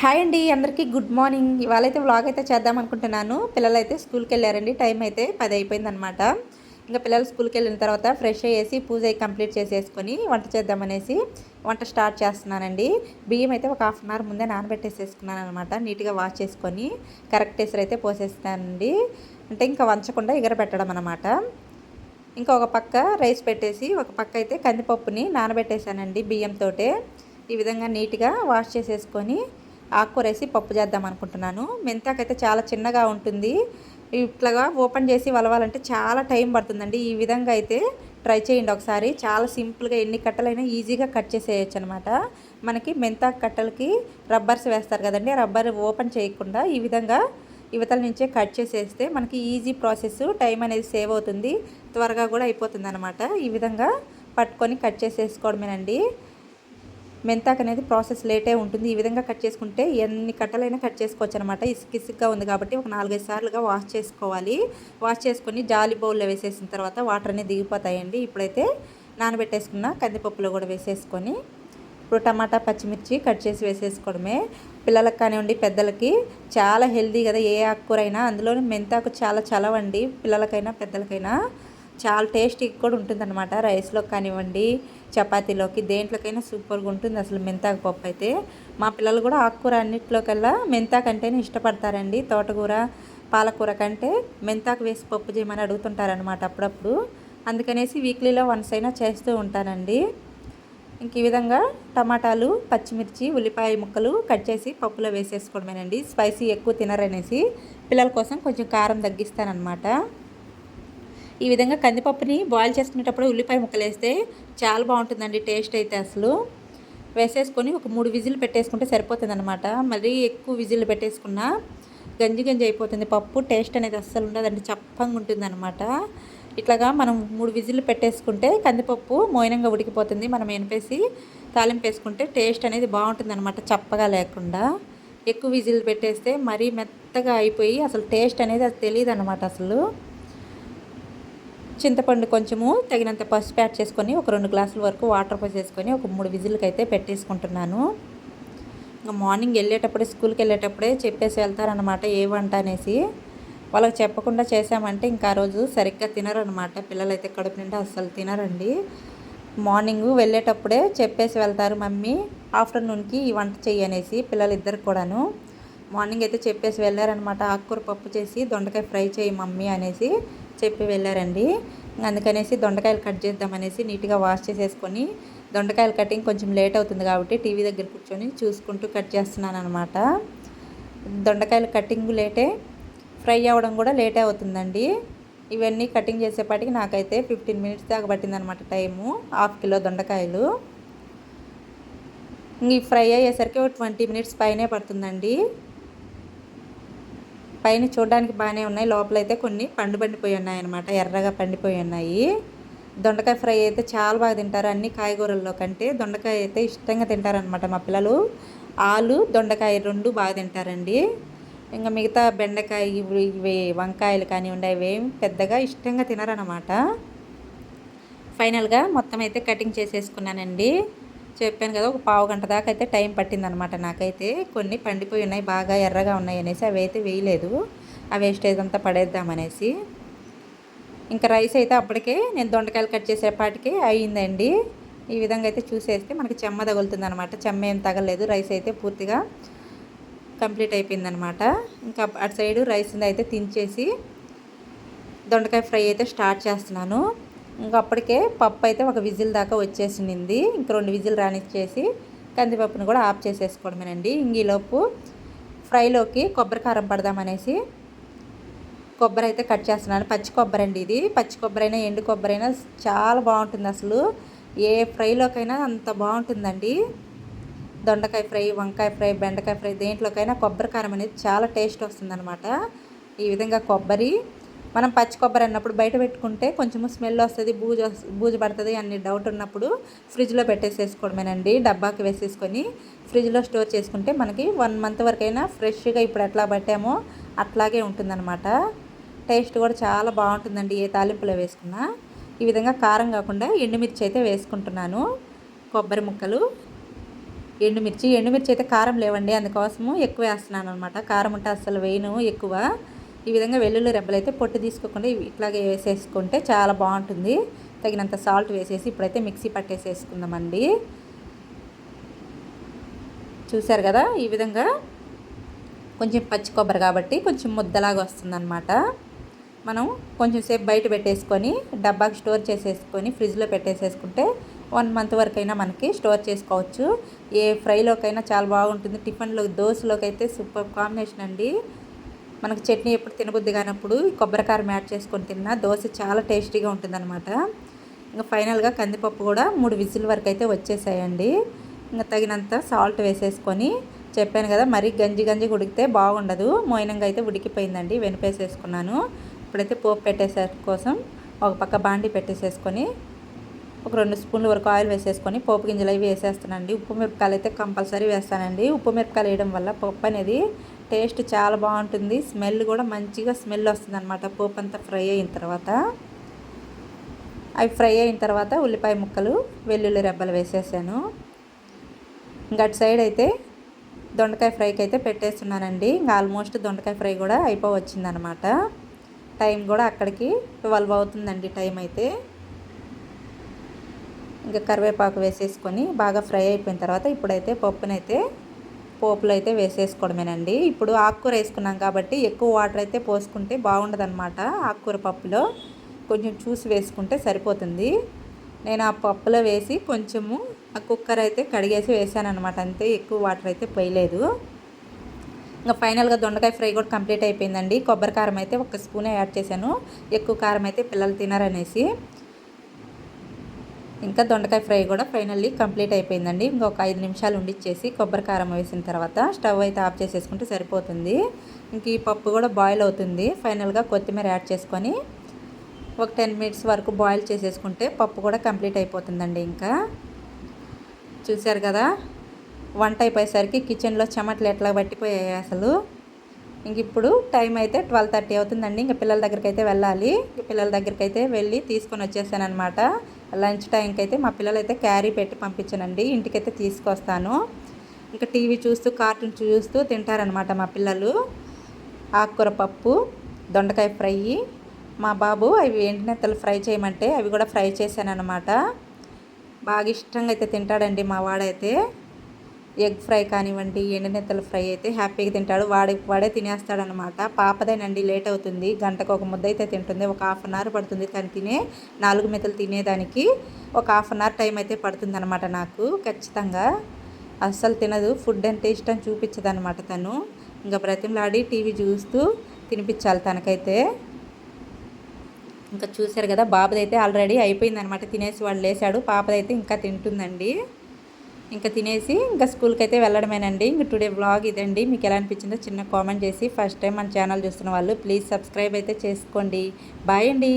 Hi అండి అందరికీ good morning. ఇవాళ అయితే వ్లాగ్ అయితే చేద్దాం అనుకుంటున్నాను. పిల్లలు అయితే స్కూల్కి వెళ్ళారండి టైం అయితే పది అయిపోయింది అనమాట ఇంకా పిల్లలు స్కూల్కి వెళ్ళిన తర్వాత ఫ్రెష్ అయ్యేసి పూజ కంప్లీట్ చేసేసుకొని వంట చేద్దామనేసి వంట స్టార్ట్ చేస్తున్నానండి. బియ్యం అయితే ఒక హాఫ్ అన్ అవర్ ముందే నానబెట్టేసేసుకున్నాను అనమాట నీట్గా వాష్ చేసుకొని కరెక్ట్ ఎసరు అయితే పోసేస్తానండి. అంటే ఇంకా వంచకుండా ఎగరబెట్టడం అనమాట ఇంకా ఒక పక్క రైస్ పెట్టేసి ఒక పక్క అయితే కందిపప్పుని నానబెట్టేశానండి బియ్యంతో ఈ విధంగా నీట్గా వాష్ చేసేసుకొని ఆకుకూర వేసి పప్పు చేద్దాం అనుకుంటున్నాను. మెంతాకైతే చాలా చిన్నగా ఉంటుంది. ఇట్లాగా ఓపెన్ చేసి వలవాలంటే చాలా టైం పడుతుందండి. ఈ విధంగా అయితే ట్రై చేయండి ఒకసారి. చాలా సింపుల్గా ఎన్ని కట్టలైనా ఈజీగా కట్ చేసేయచ్చు అనమాట మనకి మెంతా కట్టలకి రబ్బర్స్ వేస్తారు కదండి. రబ్బర్ ఓపెన్ చేయకుండా ఈ విధంగా యువతల నుంచే కట్ చేసేస్తే మనకి ఈజీ ప్రాసెస్. టైం అనేది సేవ్ అవుతుంది. త్వరగా కూడా అయిపోతుంది అనమాట ఈ విధంగా పట్టుకొని కట్ చేసేసుకోవడమేనండి. మెంతాక్ అనేది ప్రాసెస్ లేటే ఉంటుంది. ఈ విధంగా కట్ చేసుకుంటే ఎన్ని కట్టలైనా కట్ చేసుకోవచ్చు అనమాట ఇసుక ఇసుగ్గా ఉంది కాబట్టి ఒక నాలుగైదు సార్లుగా వాష్ చేసుకోవాలి. వాష్ చేసుకొని జాలి బౌల్లో వేసేసిన తర్వాత వాటర్ అనేది దిగిపోతాయండి. ఇప్పుడైతే నానబెట్టేసుకున్న కందిపప్పులో కూడా వేసేసుకొని ఇప్పుడు టమాటా పచ్చిమిర్చి కట్ చేసి వేసేసుకోవడమే. పిల్లలకు కానివ్వండి పెద్దలకి చాలా హెల్దీ కదా ఏ ఆకుకూరైనా. అందులోని మెంతాకు చాలా చలవండి. పిల్లలకైనా పెద్దలకైనా చాలా టేస్టీగా కూడా ఉంటుందన్నమాట. రైస్లో కానివ్వండి చపాతీలోకి దేంట్లోకైనా సూపర్గా ఉంటుంది అసలు మెంతాకు పప్పు అయితే. మా పిల్లలు కూడా ఆకుకూర అన్నింటిలోకల్లా మెంతాకు అంటేనే ఇష్టపడతారండి. తోటకూర పాలకూర కంటే మెంతాకు వేసి పప్పు చేయమని అడుగుతుంటారనమాట అప్పుడప్పుడు. అందుకనేసి వీక్లీలో వన్స్ అయినా చేస్తూ ఉంటానండి. ఇంక ఈ విధంగా టమాటాలు పచ్చిమిర్చి ఉల్లిపాయ ముక్కలు కట్ చేసి పప్పులో వేసేసుకోవడమేనండి. స్పైసీ ఎక్కువ తినరనేసి పిల్లల కోసం కొంచెం కారం తగ్గిస్తానమాట ఈ విధంగా కందిపప్పుని బాయిల్ చేసుకునేటప్పుడు ఉల్లిపాయ ముక్కలు వేస్తే చాలా బాగుంటుందండి టేస్ట్ అయితే అసలు. వేసేసుకొని ఒక మూడు విజిల్ పెట్టేసుకుంటే సరిపోతుంది అనమాట మరీ ఎక్కువ విజిల్ పెట్టేసుకున్నా గంజి గంజి అయిపోతుంది. పప్పు టేస్ట్ అనేది అస్సలు ఉండదండి. చప్పంగా ఉంటుంది అనమాట ఇట్లాగా మనం మూడు విజిల్ పెట్టేసుకుంటే కందిపప్పు మోయినంగా ఉడికిపోతుంది. మనం ఎనిపేసి తాలింపు వేసుకుంటే టేస్ట్ అనేది బాగుంటుంది అనమాట చప్పగా లేకుండా. ఎక్కువ విజిల్ పెట్టేస్తే మరీ మెత్తగా అయిపోయి అసలు టేస్ట్ అనేది అది తెలియదు అనమాట అసలు. చింతపండు కొంచెము తగినంత పసుపు యాడ్ చేసుకొని ఒక రెండు గ్లాసుల వరకు వాటర్ పోసేసుకొని ఒక మూడు విజిల్కి అయితే పెట్టేసుకుంటున్నాను. ఇంకా మార్నింగ్ వెళ్ళేటప్పుడే స్కూల్కి వెళ్ళేటప్పుడే చెప్పేసి వెళ్తారనమాట ఏ వంట అనేసి. వాళ్ళకి చెప్పకుండా చేసామంటే ఇంకా రోజు సరిగ్గా తినరనమాట పిల్లలైతే కడుపు నిండా అస్సలు తినరండి. మార్నింగ్ వెళ్ళేటప్పుడే చెప్పేసి వెళ్తారు మమ్మీ ఆఫ్టర్నూన్కి ఈ వంట చెయ్యి అనేసి పిల్లలు ఇద్దరు కూడాను. మార్నింగ్ అయితే చెప్పేసి వెళ్ళారనమాట ఆకుకూర పప్పు చేసి దొండకాయ ఫ్రై చేయి మమ్మీ అనేసి. చెప్పి వెళ్ళారండి. అందుకనేసి దొండకాయలు కట్ చేద్దామనేసి నీట్గా వాష్ చేసేసుకొని దొండకాయలు కటింగ్ కొంచెం లేట్ అవుతుంది కాబట్టి టీవీ దగ్గర కూర్చొని చూసుకుంటూ కట్ చేస్తున్నాను అనమాట దొండకాయలు కటింగ్ లేటే ఫ్రై అవ్వడం కూడా లేటే అవుతుందండి. ఇవన్నీ కటింగ్ చేసేపాటికి నాకైతే ఫిఫ్టీన్ మినిట్స్ దాకా పట్టిందనమాట టైము హాఫ్ కిలో దొండకాయలు. ఈ ఫ్రై అయ్యేసరికి ఒక ట్వంటీ మినిట్స్ పైనే పడుతుందండి. పైన చూడడానికి బాగానే ఉన్నాయి. లోపలైతే కొన్ని పండు పండిపోయి ఉన్నాయి అనమాట ఎర్రగా పండిపోయి ఉన్నాయి. దొండకాయ ఫ్రై అయితే చాలా బాగా తింటారు. అన్ని కాయగూరల్లో కంటే దొండకాయ అయితే ఇష్టంగా తింటారనమాట మా పిల్లలు. ఆలు దొండకాయ రెండు బాగా తింటారండి. ఇంకా మిగతా బెండకాయ ఇవి ఇవి వంకాయలు కానివ్వండి అవి ఏం పెద్దగా ఇష్టంగా తినరనమాట ఫైనల్గా మొత్తం అయితే కటింగ్ చేసేసుకున్నానండి. చెప్పాను కదా ఒక పావు గంట దాకా అయితే టైం పట్టిందనమాట నాకైతే. కొన్ని పండిపోయి ఉన్నాయి బాగా ఎర్రగా ఉన్నాయి అనేసి అవి అయితే వేయలేదు. ఆ వేస్టేజ్ అంతా పడేద్దామనేసి. ఇంకా రైస్ అయితే అప్పటికే నేను దొండకాయలు కట్ చేసేపాటికి అయ్యిందండి ఈ విధంగా అయితే చూసేస్తే మనకి చెమ్మ తగులుతుంది అనమాట చెమ్మ ఏం తగలేదు రైస్ అయితే పూర్తిగా కంప్లీట్ అయిపోయిందనమాట. ఇంకా అటు సైడు రైస్ అయితే తించేసి దొండకాయ ఫ్రై అయితే స్టార్ట్ చేస్తున్నాను. ఇంకా అప్పటికే పప్పు అయితే ఒక విజిల్ దాకా వచ్చేసింది ఇంక రెండు విజిల్ రానిచ్చేసి కందిపప్పును కూడా ఆఫ్ చేసేసుకోవడమేనండి. ఇంగిలోపు ఫ్రైలోకి కొబ్బరి కారం పడదామనేసి కొబ్బరి అయితే కట్ చేస్తున్నాను. పచ్చి కొబ్బరి అండి ఇది. పచ్చి కొబ్బరి అయినా ఎండు కొబ్బరి అయినా చాలా బాగుంటుంది అసలు. ఏ ఫ్రైలోకైనా అంత బాగుంటుందండి. దొండకాయ ఫ్రై వంకాయ ఫ్రై బెండకాయ ఫ్రై దేంట్లోకైనా కొబ్బరి కారం అనేది చాలా టేస్ట్ వస్తుందన్నమాట. ఈ విధంగా కొబ్బరి మనం పచ్చి కొబ్బరి అన్నప్పుడు బయట పెట్టుకుంటే కొంచెం స్మెల్ వస్తుంది బూజు బూజు పడుతుంది అన్ని డౌట్ ఉన్నప్పుడు ఫ్రిడ్జ్లో పెట్టేసేసుకోవడమేనండి. డబ్బాకి వేసేసుకొని ఫ్రిడ్జ్లో స్టోర్ చేసుకుంటే మనకి వన్ మంత్ వరకైనా ఫ్రెష్గా ఇప్పుడు ఎట్లా పట్టామో అట్లాగే ఉంటుందన్నమాట. టేస్ట్ కూడా చాలా బాగుంటుందండి ఏ తాలింపులో వేసుకున్నా. ఈ విధంగా కారం కాకుండా ఎండుమిర్చి అయితే వేసుకుంటున్నాను. కొబ్బరి ముక్కలు ఎండుమిర్చి. ఎండుమిర్చి అయితే కారం లేవండి అందుకోసము ఎక్కువ వేస్తున్నాను అనమాట కారం ఉంటే అస్సలు వేయను ఎక్కువ. ఈ విధంగా వెల్లుల్లి రెబ్బలు అయితే పొట్టు తీసుకోకుండా ఇట్లాగే వేసేసుకుంటే చాలా బాగుంటుంది. తగినంత సాల్ట్ వేసేసి ఇప్పుడైతే మిక్సీ పట్టేసేసుకుందామండి. చూసారు కదా? ఈ విధంగా కొంచెం పచ్చి కొబ్బరి కాబట్టి కొంచెం ముద్దలాగా వస్తుందన్నమాట. మనం కొంచెం సేపు బయట పెట్టేసుకొని డబ్బాకి స్టోర్ చేసేసుకొని ఫ్రిడ్జ్లో పెట్టేసేసుకుంటే వన్ మంత్ వరకు అయినా మనకి స్టోర్ చేసుకోవచ్చు. ఏ ఫ్రైలోకైనా చాలా బాగుంటుంది. టిఫిన్లో దోశలోకి అయితే సూపర్ కాంబినేషన్ అండి. మనకు చట్నీ ఎప్పుడు తినబుద్ది కానప్పుడు కొబ్బరికారం యాడ్ చేసుకొని తిన్నా దోశ చాలా టేస్టీగా ఉంటుందన్నమాట. ఇంకా ఫైనల్గా కందిపప్పు కూడా మూడు విజిల్ వరకు అయితే వచ్చేసాయండి. ఇంకా తగినంత సాల్ట్ వేసేసుకొని చెప్పాను కదా మరీ గంజి గంజి ఉడికితే బాగుండదు. మోయినంగా అయితే ఉడికిపోయిందండి వెనిపేసేసుకున్నాను. ఇప్పుడైతే పోపు పెట్టేసే కోసం ఒక పక్క బాండి పెట్టేసేసుకొని ఒక రెండు స్పూన్ల వరకు ఆయిల్ వేసేసుకొని పోపు గింజలు అవి వేసేస్తానండి. ఉప్పు మిరపకాయలు అయితే కంపల్సరీ వేస్తానండి. ఉప్పు మిరపకాయలు వేయడం వల్ల పప్పు అనేది టేస్ట్ చాలా బాగుంటుంది. స్మెల్ కూడా మంచిగా స్మెల్ వస్తుంది అనమాట పోపు అంతా ఫ్రై అయిన తర్వాత. అవి ఫ్రై అయిన తర్వాత ఉల్లిపాయ ముక్కలు వెల్లుల్లి రెబ్బలు వేసేసాను. ఇంకటి సైడ్ అయితే దొండకాయ ఫ్రైకి అయితే పెట్టేస్తున్నానండి. ఇంకా ఆల్మోస్ట్ దొండకాయ ఫ్రై కూడా అయిపోవచ్చిందనమాట టైం కూడా అక్కడికి ట్వెల్వ్ అవుతుందండి టైం అయితే. ఇంకా కరివేపాకు వేసేసుకొని బాగా ఫ్రై అయిపోయిన తర్వాత ఇప్పుడైతే పప్పునైతే పోపులు అయితే వేసేసుకోవడమేనండి. ఇప్పుడు ఆకుకూర వేసుకున్నాం కాబట్టి ఎక్కువ వాటర్ అయితే పోసుకుంటే బాగుండదన్నమాట ఆకుకూర పప్పులో. కొంచెం చూసి వేసుకుంటే సరిపోతుంది. నేను ఆ పప్పులో వేసి కొంచెము ఆ కుక్కర్ అయితే కడిగేసి వేసాను అనమాట అంతే ఎక్కువ వాటర్ అయితే పోయలేదు. ఇంకా ఫైనల్గా దొండకాయ ఫ్రై కూడా కంప్లీట్ అయిపోయిందండి. కొబ్బరి కారం అయితే ఒక స్పూనే యాడ్ చేశాను. ఎక్కువ కారం అయితే పిల్లలు తినారనేసి. ఇంకా దొండకాయ ఫ్రై కూడా ఫైనల్లీ కంప్లీట్ అయిపోయిందండి. ఇంకొక ఐదు నిమిషాలు ఉండిచ్చేసి కొబ్బరి కారం వేసిన తర్వాత స్టవ్ అయితే ఆఫ్ చేసేసుకుంటే సరిపోతుంది. ఇంక ఈ పప్పు కూడా బాయిల్ అవుతుంది. ఫైనల్గా కొత్తిమీర యాడ్ చేసుకొని ఒక టెన్ మినిట్స్ వరకు బాయిల్ చేసేసుకుంటే పప్పు కూడా కంప్లీట్ అయిపోతుందండి ఇంకా. చూశారు కదా? వంట అయిపోయేసరికి కిచెన్లో చెమటలు ఎట్లా పట్టిపోయాయి అసలు? ఇంక ఇప్పుడు టైం అయితే ట్వెల్వ్ థర్టీ అవుతుందండి. ఇంకా పిల్లల దగ్గరికి అయితే వెళ్ళాలి పిల్లల దగ్గరికి అయితే వెళ్ళి తీసుకొని వచ్చేసాను అనమాట లంచ్ టైంకి అయితే మా పిల్లలు అయితే క్యారీ పెట్టి పంపించానండి. ఇంటికైతే తీసుకొస్తాను. ఇంకా టీవీ చూస్తూ కార్టూన్ చూస్తూ తింటారనమాట మా పిల్లలు. ఆకుకూర పప్పు దొండకాయ ఫ్రై. మా బాబు అవి ఎండినెత్తలు ఫ్రై చేయమంటే అవి కూడా ఫ్రై చేశాను అనమాట బాగా ఇష్టంగా అయితే తింటాడండి మా వాడైతే. ఎగ్ ఫ్రై కానివ్వండి ఎండనెత్తల ఫ్రై అయితే హ్యాపీగా తింటాడు. వాడి వాడే తినేస్తాడనమాట పాపదేనండి లేట్ అవుతుంది. గంటకు ఒక ముద్ద అయితే తింటుంది. ఒక హాఫ్ అన్ అవర్ పడుతుంది. తను తినే నాలుగు మెత్తలు తినేదానికి ఒక హాఫ్ అన్ అవర్ టైం అయితే పడుతుంది అనమాట నాకు. ఖచ్చితంగా. అస్సలు తినదు. ఫుడ్ అంటే ఇష్టం చూపించదు అనమాట తను. ఇంకా బ్రతిమలాడి టీవీ చూస్తూ తినిపించాలి తనకైతే. ఇంకా చూశారు కదా బాబుదైతే ఆల్రెడీ అయిపోయింది అనమాట తినేసి వాడు లేచాడు పాపదైతే ఇంకా తింటుందండి. ఇంకా తినేసి ఇంకా స్కూల్కి అయితే వెళ్ళడమేనండి. ఇంక టుడే బ్లాగ్ ఇదండి. మీకు ఎలా అనిపించిందో చిన్న కామెంట్ చేసి ఫస్ట్ టైం మన ఛానల్ చూస్తున్న వాళ్ళు ప్లీజ్ సబ్స్క్రైబ్ అయితే చేసుకోండి. బాయ్ అండి.